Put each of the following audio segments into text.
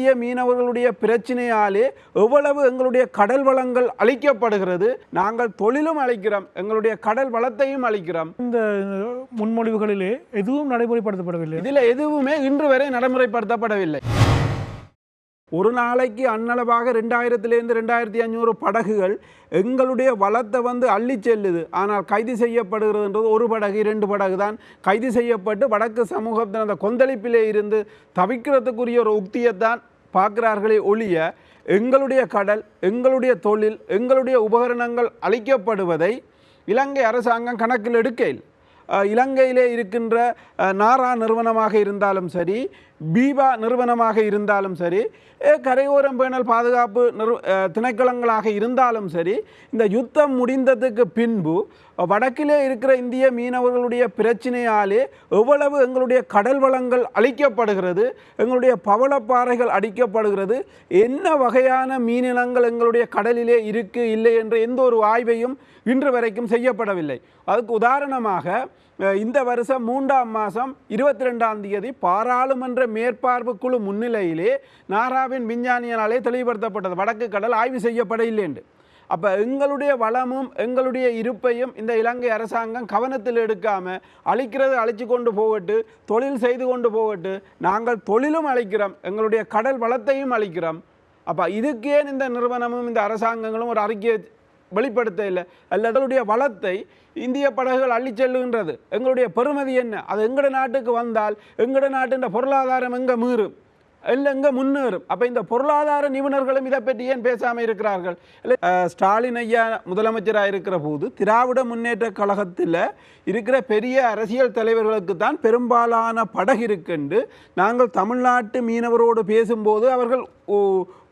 இந்திய மீனவர்களுடைய பிரச்சனையாலே எவ்வளவு எங்களுடைய கடல் வளங்கள் அளிக்கப்படுகிறது நாங்கள் தொழிலும் அளிக்கிறோம் எங்களுடைய கடல் வளத்தையும் அளிக்கிறோம் இந்த முன்மொழிவுகளிலே எதுவும் நடைமுறைப்படுத்தப்படவில்லை. இதில் எதுவுமே இன்று வரை நடைமுறைப்படுத்தப்படவில்லை. ஒரு நாளைக்கு அன்னளவாக ரெண்டாயிரத்திலேருந்து ரெண்டாயிரத்தி ஐநூறு படகுகள் எங்களுடைய வளத்தை வந்து அள்ளி செல்லுது. ஆனால் கைது செய்யப்படுகிறதுன்றது ஒரு படகு இரண்டு படகு தான் கைது செய்யப்பட்டு வடக்கு சமூகத்தின் அந்த கொந்தளிப்பிலே இருந்து தவிக்கிறதுக்குரிய ஒரு உக்தியைத்தான் பார்க்கிறார்களே ஒழிய எங்களுடைய கடல் எங்களுடைய தொழில் எங்களுடைய உபகரணங்கள் அளிக்கப்படுவதை இலங்கை அரசாங்கம் கணக்கில் எடுக்கையில் இலங்கையிலே இருக்கின்ற நாரா நிறுவனமாக இருந்தாலும் சரி பீபா நிறுவனமாக இருந்தாலும் சரி கரையோரம் பேணல் பாதுகாப்பு நிறு திணைக்களங்களாக இருந்தாலும் சரி இந்த யுத்தம் முடிந்ததுக்கு பின்பு வடக்கிலே இருக்கிற இந்திய மீனவர்களுடைய பிரச்சனையாலே எவ்வளவு எங்களுடைய கடல் வளங்கள் அழிக்கப்படுகிறது எங்களுடைய பவளப்பாறைகள் அடிக்கப்படுகிறது என்ன வகையான மீனினங்கள் எங்களுடைய கடலிலே இருக்குது இல்லை என்ற எந்த ஒரு ஆய்வையும் இன்று வரைக்கும் செய்யப்படவில்லை. அதுக்கு உதாரணமாக இந்த வருஷம் மூன்றாம் மாதம் இருபத்தி ரெண்டாம் தேதி பாராளுமன்ற மேற்பார்வை குழு முன்னிலையிலே நாராவின் விஞ்ஞானியினாலே தெளிவுபடுத்தப்பட்டது. வடக்கு கடல் ஆய்வு செய்யப்பட இல்லை என்று அப்போ எங்களுடைய வளமும் எங்களுடைய இருப்பையும் இந்த இலங்கை அரசாங்கம் கவனத்தில் எடுக்காமல் அழிக்கிறது அழிச்சு கொண்டு போகட்டு தொழில் செய்து கொண்டு போகட்டு நாங்கள் தொழிலும் அழிக்கிறோம் எங்களுடைய கடல் வளத்தையும் அழிக்கிறோம். அப்போ இதுக்கேன் இந்த நிறுவனமும் இந்த அரசாங்கங்களும் ஒரு அறிக்கையை வெளிப்படுத்த இல்லை. அல்லது அதனுடைய வளத்தை இந்திய படகுகள் அள்ளி செல்லுகின்றது. எங்களுடைய பெருமதி என்ன? அது எங்கட நாட்டுக்கு வந்தால் எங்கட நாட்டின் பொருளாதாரம் எங்கே மீறும்? இல்லை எங்கே முன்னேறும்? அப்போ இந்த பொருளாதார நிபுணர்களும் இதை பற்றி ஏன் பேசாமல் இருக்கிறார்கள்? இல்லை ஸ்டாலின் ஐயா முதலமைச்சராக இருக்கிற போது திராவிட முன்னேற்ற கழகத்தில் இருக்கிற பெரிய அரசியல் தலைவர்களுக்கு தான் பெரும்பாலான படகு இருக்குண்டு. நாங்கள் தமிழ்நாட்டு மீனவரோடு பேசும்போது அவர்கள்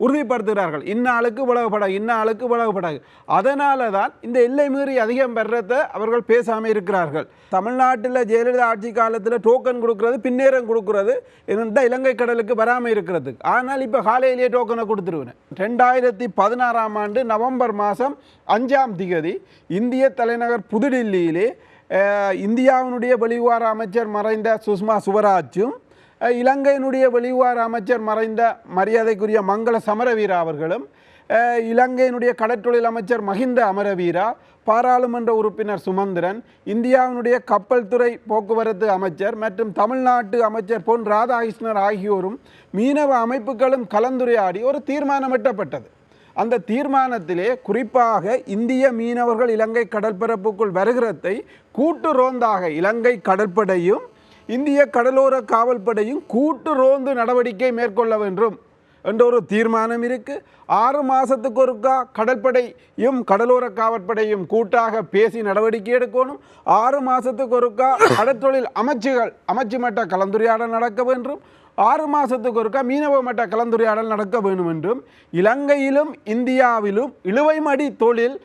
உறுதிப்படுத்துகிறார்கள். இன்னாளுக்கு உலக படகு இன்னாளுக்கு உலக படகு அதனால தான் இந்த எல்லை மீறி அதிகம் பெறத்தை அவர்கள் பேசாமல் இருக்கிறார்கள். தமிழ்நாட்டில் ஜெயலலிதா ஆட்சி காலத்தில் டோக்கன் கொடுக்கறது பின்னேரம் கொடுக்கறது இந்த இலங்கை கடலுக்கு வராமல் இருக்கிறதுக்கு ஆனால் இப்போ காலையிலேயே டோக்கனை கொடுத்துருவேன். ரெண்டாயிரத்தி பதினாறாம் ஆண்டு நவம்பர் மாதம் அஞ்சாம் திகதி இந்திய தலைநகர் புதுடில்லியிலே இந்தியாவினுடைய வெளிவார அமைச்சர் மறைந்த சுஷ்மா சுவராஜும் இலங்கையினுடைய வெளிவார அமைச்சர் மறைந்த மரியாதைக்குரிய மங்கள சமரவீரா அவர்களும் இலங்கையினுடைய கடற்றொழில் அமைச்சர் மஹிந்த அமரவீரா பாராளுமன்ற உறுப்பினர் சுமந்திரன் இந்தியாவினுடைய கப்பல் துறை போக்குவரத்து அமைச்சர் மற்றும் தமிழ்நாட்டு அமைச்சர் பொன் ராதாகிருஷ்ணர் ஆகியோரும் மீனவ அமைப்புகளும் கலந்துரையாடி ஒரு தீர்மானம் எட்டப்பட்டது. அந்த தீர்மானத்திலே குறிப்பாக இந்திய மீனவர்கள் இலங்கை கடற்பரப்புக்குள் வருகிறதை கூட்டு ரோந்தாக இலங்கை கடற்படையும் இந்திய கடலோர காவல்படையும் கூட்டு ரோந்து நடவடிக்கை மேற்கொள்ள வேண்டும் என்ற ஒரு தீர்மானம் இருக்கு. ஆறு மாதத்துக்கு ஒருக்கா கடற்படையும் கடலோர காவற்படையும் கூட்டாக பேசி நடவடிக்கை எடுக்கணும். ஆறு மாதத்துக்கு ஒருக்கா கடற்தொழில் அமைச்சுகள் அமைச்சு மட்ட கலந்துரையாடல் நடக்க வேண்டும். ஆறு மாதத்துக்கு ஒருக்கா மீனவ மட்ட கலந்துரையாடல் நடக்க வேண்டும் என்றும் இலங்கையிலும் இந்தியாவிலும் இழுவைமடி தொழில்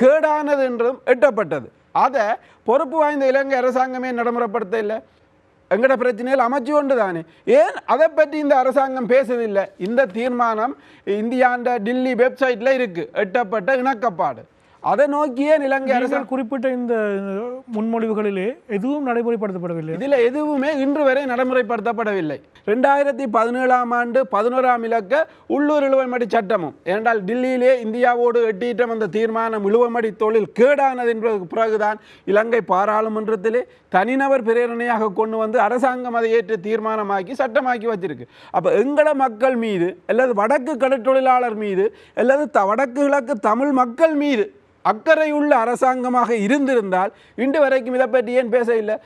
கேடானது என்றும் எட்டப்பட்டது. அதை பொறுப்பு வாய்ந்த இலங்கை அரசாங்கமே நடைமுறைப்படுத்த இல்லை எங்கட பிரச்சனையில் அமைச்சு கொண்டு தானே. ஏன் அதை பற்றி இந்த அரசாங்கம் பேசுதில்லை? இந்த தீர்மானம் இந்தியாண்ட டில்லி வெப்சைட்டில் இருக்குது எட்டப்பட்ட இணக்கப்பாடு. அதை நோக்கியே இலங்கை நீங்கள் குறிப்பிட்ட இந்த முன்மொழிவுகளிலே எதுவும் நடைமுறைப்படுத்தப்படவில்லை. இதில் எதுவுமே இன்று வரை நடைமுறைப்படுத்தப்படவில்லை. ரெண்டாயிரத்தி பதினேழாம் ஆண்டு பதினோராம் இலக்க உள்ளூர் இழுவமடி சட்டமும் ஏனென்றால் டில்லியிலே இந்தியாவோடு எட்டியிட்டம் அந்த தீர்மானம் இழுவமடி தொழில் கேடானது என்பதற்கு பிறகுதான் இலங்கை பாராளுமன்றத்திலே தனிநபர் பிரேரணையாக கொண்டு வந்து அரசாங்கம் அதை ஏற்று தீர்மானமாக்கி சட்டமாக்கி வச்சிருக்கு. அப்போ எங்கள மக்கள் மீது அல்லது வடக்கு கடற்தொழிலாளர் மீது அல்லது த வடக்கு கிழக்கு தமிழ் மக்கள் மீது அக்கறையுள்ள அரசாங்கமாக இருந்திருந்தால் இன்று வரைக்கும் இதை பற்றி ஏன் பேச இல்லை